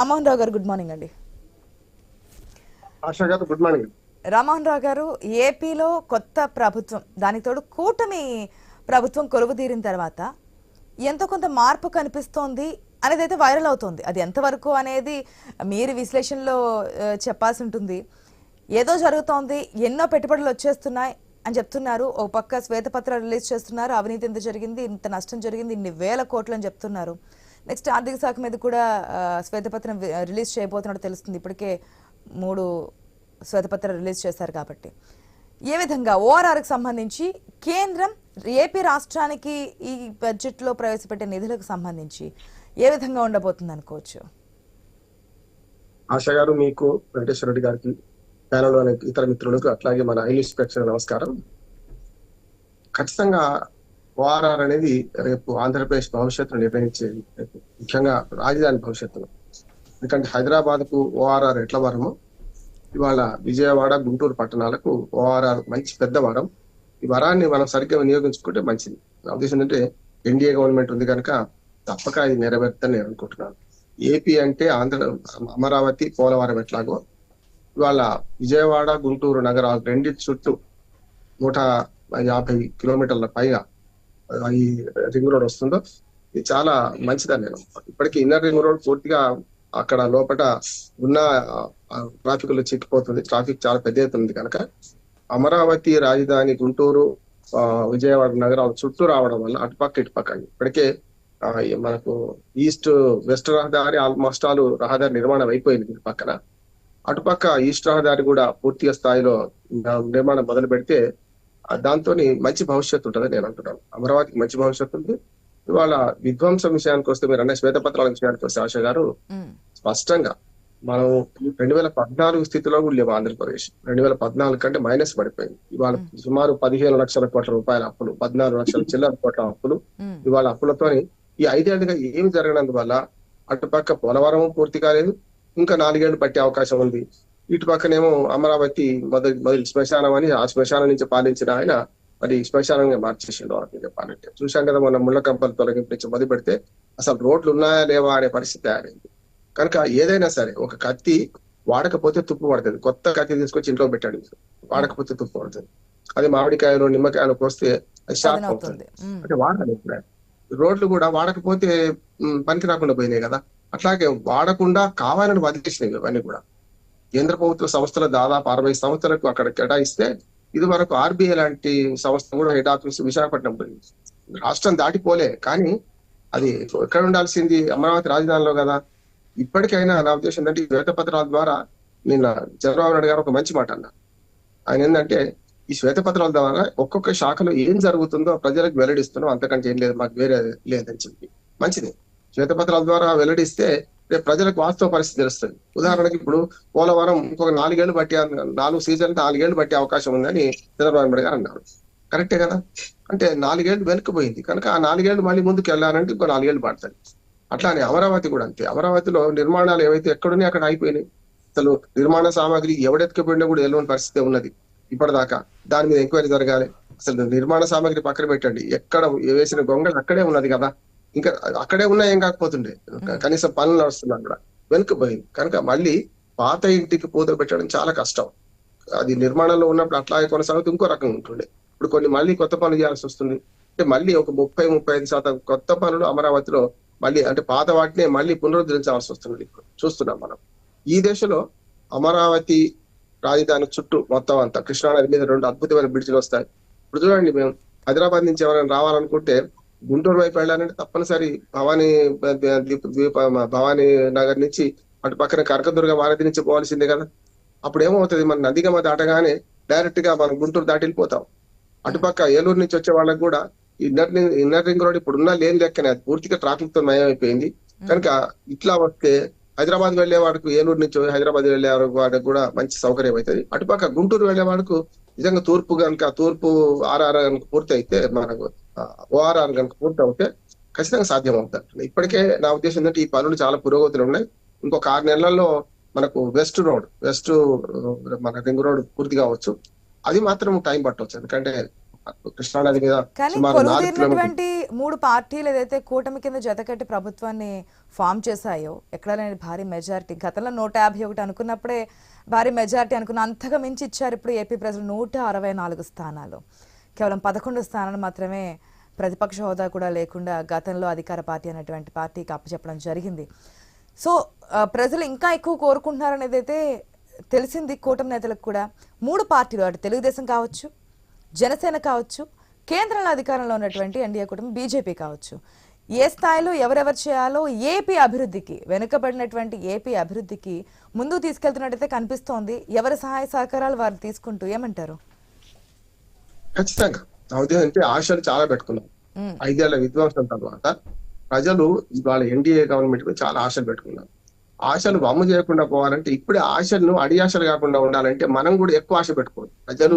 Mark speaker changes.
Speaker 1: రామ్మోహన్ రావు గారు good morning అండి.
Speaker 2: ఆశా గారు గుడ్ మార్నింగ్
Speaker 1: రామ్మోహన్ రావు గారు ఏపీలో కొత్త ప్రభుత్వం దానికి తోడు కూటమి ప్రభుత్వం కొలువు తీరిన తర్వాత ఎంతో కొంత మార్పు కనిపిస్తోంది అనేది అయితే వైరల్ అవుతోంది. అది ఎంతవరకు అనేది మీరు విశ్లేషణలో చెప్పాల్సి ఉంటుంది. ఏదో జరుగుతోంది ఎన్నో పెట్టుబడులు వచ్చేస్తున్నాయి అని చెప్తున్నారు. ఓ పక్క శ్వేతపత్రాలు రిలీజ్ చేస్తున్నారు. అవినీతి ఎంత జరిగింది? ఇంత నష్టం జరిగింది. ఇన్ని వేల కోట్లు అని చెప్తున్నారు. నెక్స్ట్ ఆర్థిక శాఖ మీద కూడా శ్వేతపత్రం రిలీజ్ చేయబోతున్నట్టు తెలుస్తుంది. ఇప్పటికే మూడు శ్వేతపత్రం రిలీజ్ చేశారు కాబట్టి. ఏ విధంగా ఓఆర్ఆర్కి సంబంధించి కేంద్రం ఏపీ రాష్ట్రానికి ఈ బడ్జెట్లో ప్రవేశపెట్టే నిధులకు సంబంధించి ఏ విధంగా ఉండబోతుంది అనుకోవచ్చు?
Speaker 2: ఆశ గారు మీకు వెంకటేశ్వర రెడ్డి గారికి ప్యానల్ ఇతర మిత్రులకు అట్లాగే మన ఐ న్యూస్ ప్రేక్షకులకు నమస్కారం. ఖచ్చితంగా ఓఆర్ఆర్ అనేది రేపు ఆంధ్రప్రదేశ్ భవిష్యత్తును నిర్ణయించేది ముఖ్యంగా రాజధాని భవిష్యత్తును. ఎందుకంటే హైదరాబాద్కు ఓఆర్ఆర్ ఎట్ల వరమో ఇవాళ విజయవాడ గుంటూరు పట్టణాలకు ఓఆర్ఆర్ మంచి పెద్ద వరం. ఈ వరాన్ని మనం సరిగ్గా వినియోగించుకుంటే మంచిది. నా ఉద్దేశం ఏంటంటే ఎన్డీఏ గవర్నమెంట్ ఉంది కనుక తప్పక ఇది నెరవేరుతుందని నేను అనుకుంటున్నాను. ఏపీ అంటే ఆంధ్ర అమరావతి పోలవరం ఎట్లాగో ఇవాళ విజయవాడ గుంటూరు నగరాలు రెండింటి చుట్టూ నూట యాభై కిలోమీటర్ల పైగా ఈ రింగ్ రోడ్ వస్తుందో ఇది చాలా మంచిదని నేను ఇప్పటికీ ఇన్నర్ రింగ్ రోడ్ పూర్తిగా అక్కడ లోపల ఉన్న ట్రాఫిక్లో చిక్కిపోతుంది. ట్రాఫిక్ చాలా పెద్ద ఎత్తున ఉంది కనుక. అమరావతి రాజధాని గుంటూరు విజయవాడ నగరాలు చుట్టూ రావడం వల్ల అటుపక్క ఇటుపక్క ఇప్పటికే మనకు ఈస్ట్ వెస్ట్ రహదారి ఆల్మోస్ట్ ఆల్ రహదారి నిర్మాణం అయిపోయింది ఇటు పక్కన. అటుపక్క ఈస్ట్ రహదారి కూడా పూర్తిగా స్థాయిలో నిర్మాణం మొదలు పెడితే దాంతో మంచి భవిష్యత్తు ఉంటుందని నేను అంటున్నాను. అమరావతికి మంచి భవిష్యత్తు ఉంది. ఇవాళ విధ్వంసం విషయానికి వస్తే మీరు అన్న శ్వేతపత్రాల విషయానికి వస్తే ఆశ గారు స్పష్టంగా మనం రెండు వేల పద్నాలుగు స్థితిలో కూడా లేవు ఆంధ్రప్రదేశ్. రెండు వేల పద్నాలుగు కంటే మైనస్ పడిపోయింది. ఇవాళ సుమారు పదిహేను లక్షల కోట్ల రూపాయల అప్పులు పద్నాలుగు లక్షల చిల్లర కోట్ల అప్పులు ఇవాళ అప్పులతోని ఈ ఐదేళ్ళుగా ఏమి జరగనందువల్ల అటుపక్క పోలవరం పూర్తి కాలేదు. ఇంకా నాలుగేళ్ళు పట్టే అవకాశం ఉంది. ఇటు పక్కనేమో అమరావతి మొదటి మొదటి శ్మశానం అని ఆ శ్మశానం నుంచి పాలించిన ఆయన మరి శ్మశానంగా మార్చేసిండు వాటిని చెప్పాలంటే చూశాం కదా మొన్న ముళ్ళ కంపలు తొలగింపు నుంచి మొదలు పెడితే అసలు రోడ్లు ఉన్నాయా లేవా అనే పరిస్థితి తయారైంది. కనుక ఏదైనా సరే ఒక కత్తి వాడకపోతే తుప్పు పడుతుంది. కొత్త కత్తి తీసుకొచ్చి ఇంట్లో పెట్టండి. వాడకపోతే తుప్పు పడుతుంది. అది మామిడికాయలు నిమ్మకాయలు కోస్తే అది షార్ప్ అవుతుంది. అంటే వాడాలి రోడ్లు కూడా వాడకపోతే పనికి రాకుండా పోయినాయి కదా. అట్లాగే వాడకుండా కావాలని వదిలేసినవి ఇవన్నీ కూడా. కేంద్ర ప్రభుత్వ సంస్థల దాదాపు అరవై సంస్థలకు అక్కడ కేటాయిస్తే ఇది వరకు ఆర్బీఐ లాంటి సంస్థ కూడా హెడ్ ఆఫీస్ విశాఖపట్నం రాష్ట్రం దాటిపోలే కానీ అది ఎక్కడ ఉండాల్సింది? అమరావతి రాజధానిలో కదా. ఇప్పటికైనా నా ఉద్దేశం ఏంటంటే ఈ శ్వేతపత్రాల ద్వారా నిన్న చంద్రబాబు నాయుడు గారు ఒక మంచి మాట అన్నారు. ఆయన ఏంటంటే ఈ శ్వేతపత్రాల ద్వారా ఒక్కొక్క శాఖలో ఏం జరుగుతుందో ప్రజలకు వెల్లడిస్తున్నాం. అంతకంటే ఏం లేదు మాకు వేరే లేదని చెప్పి. మంచిది. శ్వేతపత్రాల ద్వారా వెల్లడిస్తే రేపు ప్రజలకు వాస్తవ పరిస్థితి తెలుస్తుంది. ఉదాహరణకి ఇప్పుడు పోలవరం ఇంకొక నాలుగేళ్ళు బట్టి నాలుగు సీజన్ నాలుగేళ్ళు పట్టే అవకాశం ఉందని చంద్రబాబు నాయుడు గారు అన్నారు. కరెక్టే కదా? అంటే నాలుగేళ్ళు వెనుకపోయింది కనుక ఆ నాలుగేళ్ళు మళ్ళీ ముందుకు వెళ్ళాలంటే ఇంకో నాలుగేళ్ళు పడుతుంది అట్లానే అమరావతి కూడా అంతే. అమరావతిలో నిర్మాణాలు ఏవైతే ఎక్కడున్నాయి అక్కడ అయిపోయినాయి అసలు నిర్మాణ సామాగ్రి ఎవడెత్తుకుపోయినా కూడా వెళ్ళని పరిస్థితి ఉన్నది ఇప్పటిదాకా. దాని మీద ఎంక్వైరీ జరగాలి. అసలు నిర్మాణ సామాగ్రి పక్కన పెట్టండి. ఎక్కడ వేసిన గొంగళి అక్కడే ఉన్నది కదా? ఇంకా అక్కడే ఉన్నా ఏం కాకపోతుండే. కనీసం పనులు నడుస్తున్నా కూడా. వెనుకపోయింది కనుక మళ్ళీ పాత ఇంటికి పూత పెట్టడం చాలా కష్టం. అది నిర్మాణంలో ఉన్నప్పుడు అట్లాగే కొనసాగుతూ ఇంకో రకంగా ఉంటుండే. ఇప్పుడు కొన్ని మళ్ళీ కొత్త పనులు చేయాల్సి వస్తుంది. అంటే మళ్ళీ ఒక ముప్పై ముప్పై ఐదు శాతం కొత్త పనులు అమరావతిలో మళ్ళీ అంటే పాత వాటిని మళ్ళీ పునరుద్ధరించాల్సి వస్తుంది ఇప్పుడు. చూస్తున్నాం మనం. ఈ దేశంలో అమరావతి రాజధాని చుట్టూ మొత్తం అంతా కృష్ణానది మీద రెండు అద్భుతమైన బ్రిడ్జ్లు వస్తాయి. ఇప్పుడు చూడండి మేము హైదరాబాద్ నుంచి ఎవరైనా రావాలనుకుంటే గుంటూరు వైపు వెళ్ళాలంటే తప్పనిసరి భవానీ ద్వీప భవానీ నగర్ నుంచి అటు పక్కన కనకదుర్గ వారధి నుంచి పోవాల్సిందే కదా. అప్పుడు ఏమవుతుంది మన నదిగమ దాటగానే డైరెక్ట్గా మనం గుంటూరు దాటి వెళ్ళిపోతాం. అటుపక్క ఏలూరు నుంచి వచ్చే వాళ్ళకి కూడా ఇన్నర్ ఇన్నర్ రింగ్ రోడ్ ఇప్పుడు ఉన్న లేని లెక్కనే అది పూర్తిగా ట్రాఫిక్తో మయమైపోయింది. కనుక ఇట్లా వస్తే హైదరాబాద్ వెళ్ళే వాడికి ఏలూరు నుంచి హైదరాబాద్ వెళ్ళే వాడికి కూడా మంచి సౌకర్యం అవుతుంది అటుపక్క గుంటూరు వెళ్ళే వాడికి నిజంగా తూర్పు కనుక తూర్పు ఆర్ఆర్ కనుక పూర్తి అయితే మనకు ఓఆర్ఆర్ కనుక పూర్తి అవుతే ఖచ్చితంగా సాధ్యం అవుతుంది ఇప్పటికే నా ఉద్దేశం ఏంటంటే ఈ పనులు చాలా పురోగతులు ఉన్నాయి. ఇంకొక ఆరు నెలల్లో మనకు వెస్ట్ రోడ్ వెస్ట్ మన రింగ్ రోడ్ పూర్తి కావచ్చు. అది మాత్రం టైం పట్టవచ్చు. ఎందుకంటే కృష్ణానది మీద
Speaker 1: మూడు పార్టీలు ఏదైతే కూటమి కింద జతకట్టి ప్రభుత్వాన్ని ఫామ్ చేశాయో ఎక్కడ లేని భారీ మెజారిటీ. గతంలో నూట యాభై ఒకటి అనుకున్నప్పుడే భారీ మెజారిటీ అనుకున్న అంతగా మించి ఇచ్చారు ఇప్పుడు ఏపీ ప్రజలు నూట అరవై నాలుగు స్థానాలు. కేవలం పదకొండు స్థానాలు మాత్రమే ప్రతిపక్ష హోదా కూడా లేకుండా గతంలో అధికార పార్టీ అనేటువంటి పార్టీకి అప్పచెప్పడం జరిగింది. సో ప్రజలు ఇంకా ఎక్కువ కోరుకుంటున్నారనేది అయితే తెలిసింది కూటమి నేతలకు కూడా మూడు పార్టీలు అటు తెలుగుదేశం కావచ్చు జనసేన కావచ్చు కేంద్రంలో అధికారంలో ఉన్నటువంటి ఎన్డీఏ కూటమి బీజేపీ కావచ్చు. ఏ స్థాయిలో ఎవరెవరు చేయాలో ఏపీ అభివృద్ధికి వెనుకబడినటువంటి ఏపీ అభివృద్ధికి ముందు తీసుకెళ్తున్నట్టయితే కనిపిస్తోంది. ఎవరి సహాయ సహకారాలు వారు తీసుకుంటూ ఏమంటారు?
Speaker 2: ఖచ్చితంగా. నా ఉద్దేశం అంటే ఆశలు చాలా పెట్టుకున్నాం. ఐదేళ్ళ విధ్వంసం తర్వాత ప్రజలు ఇవాళ ఎన్డీఏ గవర్నమెంట్ మీద చాలా ఆశలు పెట్టుకున్నారు. ఆశలు వమ్ము చేయకుండా పోవాలంటే ఇప్పుడే ఆశలను అడి ఆశలు కాకుండా ఉండాలంటే మనం కూడా ఎక్కువ ఆశ పెట్టుకోవాలి. ప్రజలు